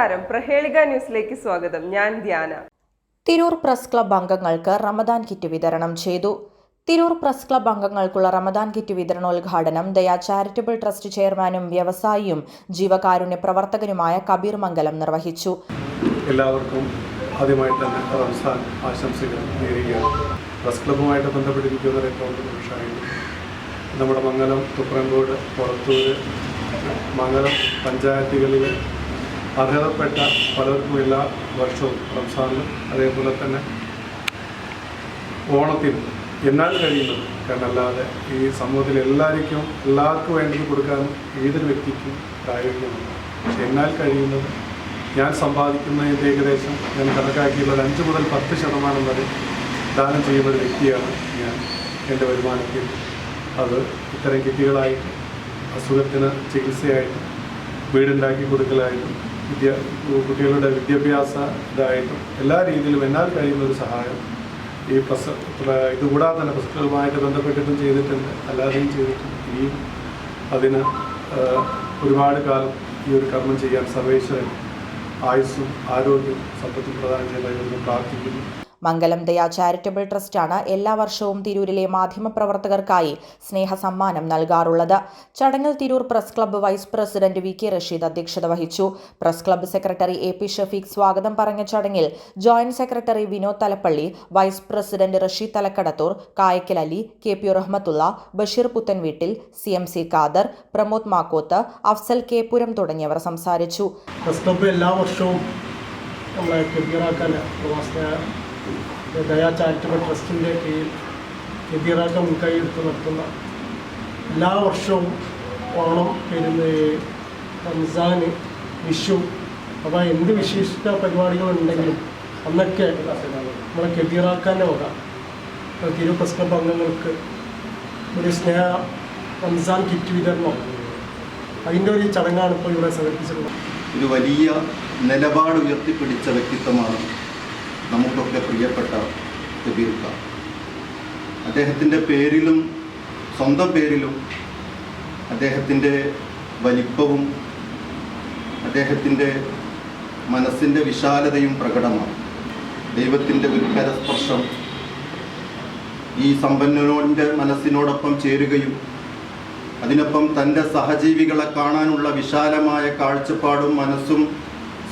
നമസ്കാരം. പ്രഹേളിക ന്യൂസിലേക്ക് സ്വാഗതം. ഞാൻ ധ്യാന. തിരൂർ പ്രസ് ക്ലബ് അംഗങ്ങൾക്ക് റമദാൻ കിറ്റ് വിതരണം ചെയ്തു. തിരൂർ പ്രസ് ക്ലബ് അംഗങ്ങൾക്കുള്ള റമദാൻ കിറ്റ് വിതരണോദ്ഘാടനം ദയാ ചാരിറ്റബിൾ ട്രസ്റ്റ് ചെയർമാനും വ്യവസായിയും ജീവകാരുണ്യ പ്രവർത്തകനുമായ കബീർ മംഗലം നിർവഹിച്ചു. എല്ലാവർക്കും ആദ്യമായി തന്നെ റംസാൻ ആശംസകൾ നേരുകയാണ്. പ്രസ് ക്ലബ്ബുമായിട്ട് ബന്ധപ്പെട്ടിരിക്കുന്ന നമ്മുടെ മംഗലം തുപ്രംകോട് പുറത്തൂര് മംഗലം പഞ്ചായത്തുകളിൽ അർഹതപ്പെട്ട പലർക്കും എല്ലാ വർഷവും റംസാനിലും അതേപോലെ തന്നെ ഓണത്തിനും എന്നാൽ കഴിയുന്നത്. കാരണം അല്ലാതെ ഈ സമൂഹത്തിൽ എല്ലാവർക്കും എല്ലാവർക്കും വേണ്ടത് കൊടുക്കാനും ഏതൊരു വ്യക്തിക്കും പ്രായോഗികമാണ് പക്ഷെ എന്നാൽ കഴിയുന്നത് ഞാൻ സമ്പാദിക്കുന്നതിന്റെ ഏകദേശം ഞാൻ കണക്കാക്കിയുള്ളത് അഞ്ച് മുതൽ പത്ത് ശതമാനം വരെ ദാനം ചെയ്യുന്ന ഒരു വ്യക്തിയാണ് ഞാൻ. എന്റെ വരുമാനത്തിൽ അത് ഇത്തരം കിറ്റുകളായിട്ട് അസുഖത്തിന് ചികിത്സയായിട്ടും വീടുണ്ടാക്കി കൊടുക്കലായിട്ടും വിദ്യ കുട്ടികളുടെ വിദ്യാഭ്യാസ ഇതായിട്ടും എല്ലാ രീതിയിലും എന്നാൽ കഴിയുന്ന ഒരു സഹായം ഈ പ്രസ പ്ര- ഇതുകൂടാതെ തന്നെ പ്രസക്തവുമായിട്ട് ബന്ധപ്പെട്ടിട്ടും ചെയ്തിട്ടുണ്ട്. അല്ലാതെയും ചെയ്തിട്ടുണ്ട്. ഇനിയും അതിന് ഒരുപാട് കാലം ഈ ഒരു കർമ്മം ചെയ്യാൻ സർവേശ്വരൻ ആയുസ്സും ആരോഗ്യവും സമ്പത്തും പ്രദാനം ചെയ്തതെന്ന് പ്രാർത്ഥിക്കുന്നു. മംഗലം ദയാ ചാരിറ്റബിൾ ട്രസ്റ്റാണ് എല്ലാ വർഷവും തിരൂരിലെ മാധ്യമപ്രവർത്തകർക്കായി സ്നേഹ സമ്മാനം നൽകാറുള്ളത്. ചടങ്ങിൽ Tirur press club vice president V K Rasheed അധ്യക്ഷത വഹിച്ചു. Press club secretary A P Shafeeq സ്വാഗതം പറഞ്ഞ ചടങ്ങിൽ joint secretary Vinod Thalappalli vice president Rasheed Thalakkadathur Kayakkal Ali K P Rahmathulla Basheer Puthanveettil C M C Khader Pramod Makkoth Afsal K Puram തുടങ്ങിയവർ സംസാരിച്ചു. എല്ലാ വർഷവും നമ്മളെ കെബീറാക്കാൻ പ്രവാസ ദയാ ചാരിറ്റബിൾ ട്രസ്റ്റിന്റെ കീഴിൽ കെബീറാക്ക മുൻകൈയെടുത്ത് നടത്തുന്ന എല്ലാ വർഷവും ഓണം പെരുന്ന റംസാൻ വിഷു അപ്പോൾ എന്ത് വിശേഷിച്ച പരിപാടികളുണ്ടെങ്കിലും അന്നൊക്കെ നമ്മളെ കെബീറാക്കാന്റെ വക. തിരു ക്ലബ്ബ് അംഗങ്ങൾക്ക് ഒരു സ്നേഹ റംസാൻ കിറ്റ് വിതരണം. അതിന്റെ ഒരു ചടങ്ങാണ് ഇപ്പോൾ ഇവിടെ സംഘടിപ്പിച്ചിട്ടുള്ളത്. ഒരു വലിയ നിലപാട് ഉയർത്തിപ്പിടിച്ച വ്യക്തിത്വമാണ് നമുക്കൊക്കെ പ്രിയപ്പെട്ട കബീർ ഖാൻ അദ്ദേഹത്തിന്റെ പേരിലും സ്വന്തം പേരിലും അദ്ദേഹത്തിന്റെ വലിപ്പവും അദ്ദേഹത്തിന്റെ മനസ്സിന്റെ വിശാലതയും പ്രകടമാണ്. ദൈവത്തിന്റെ ഒരു കരസ്പർശം ഈ സമ്പന്നനോന്റെ മനസ്സിനോടൊപ്പം ചേരുകയും അതിനൊപ്പം തന്റെ സഹജീവികളെ കാണാനുള്ള വിശാലമായ കാഴ്ചപ്പാടും മനസ്സും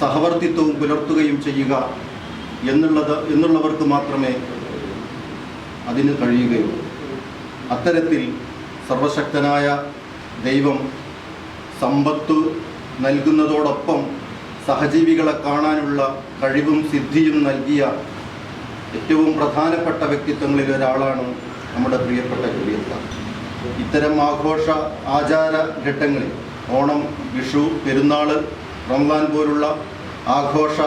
സഹവർത്തിത്വവും പുലർത്തുകയും ചെയ്യുക എന്നുള്ളത് എന്നുള്ളവർക്ക് മാത്രമേ അതിന് കഴിയുകയുള്ളൂ. അത്തരത്തിൽ സർവശക്തനായ ദൈവം സമ്പത്ത് നൽകുന്നതോടൊപ്പം സഹജീവികളെ കാണാനുള്ള കഴിവും സിദ്ധിയും നൽകിയ ഏറ്റവും പ്രധാനപ്പെട്ട വ്യക്തിത്വങ്ങളിൽ ഒരാളാണ് നമ്മുടെ പ്രിയപ്പെട്ട കുടിയത്ത ഇത്തരം ആഘോഷ ആചാര ഘട്ടങ്ങളിൽ ഓണം വിഷു പെരുന്നാൾ റംസാൻ പോലുള്ള ആഘോഷ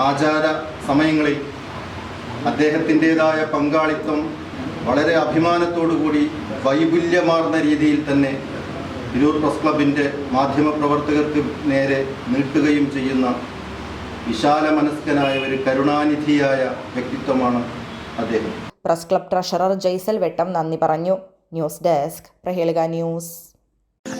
ആചാര സമയങ്ങളിൽ അദ്ദേഹത്തിന്റെതായ പങ്കാളിത്തം വളരെ അഭിമാനത്തോടുകൂടി വൈപുല്യമാർന്ന രീതിയിൽ തന്നെ തിരൂർ പ്രസ് ക്ലബിന്റെ മാധ്യമപ്രവർത്തകർക്ക് നേരെ നീട്ടുകയും ചെയ്യുന്ന വിശാല മനസ്കനായ ഒരു കരുണാനിധിയായ വ്യക്തിത്വമാണ് അദ്ദേഹം. Press club treasurer Jaisal Vettam നന്ദി പറഞ്ഞു. News desk Prahelika news.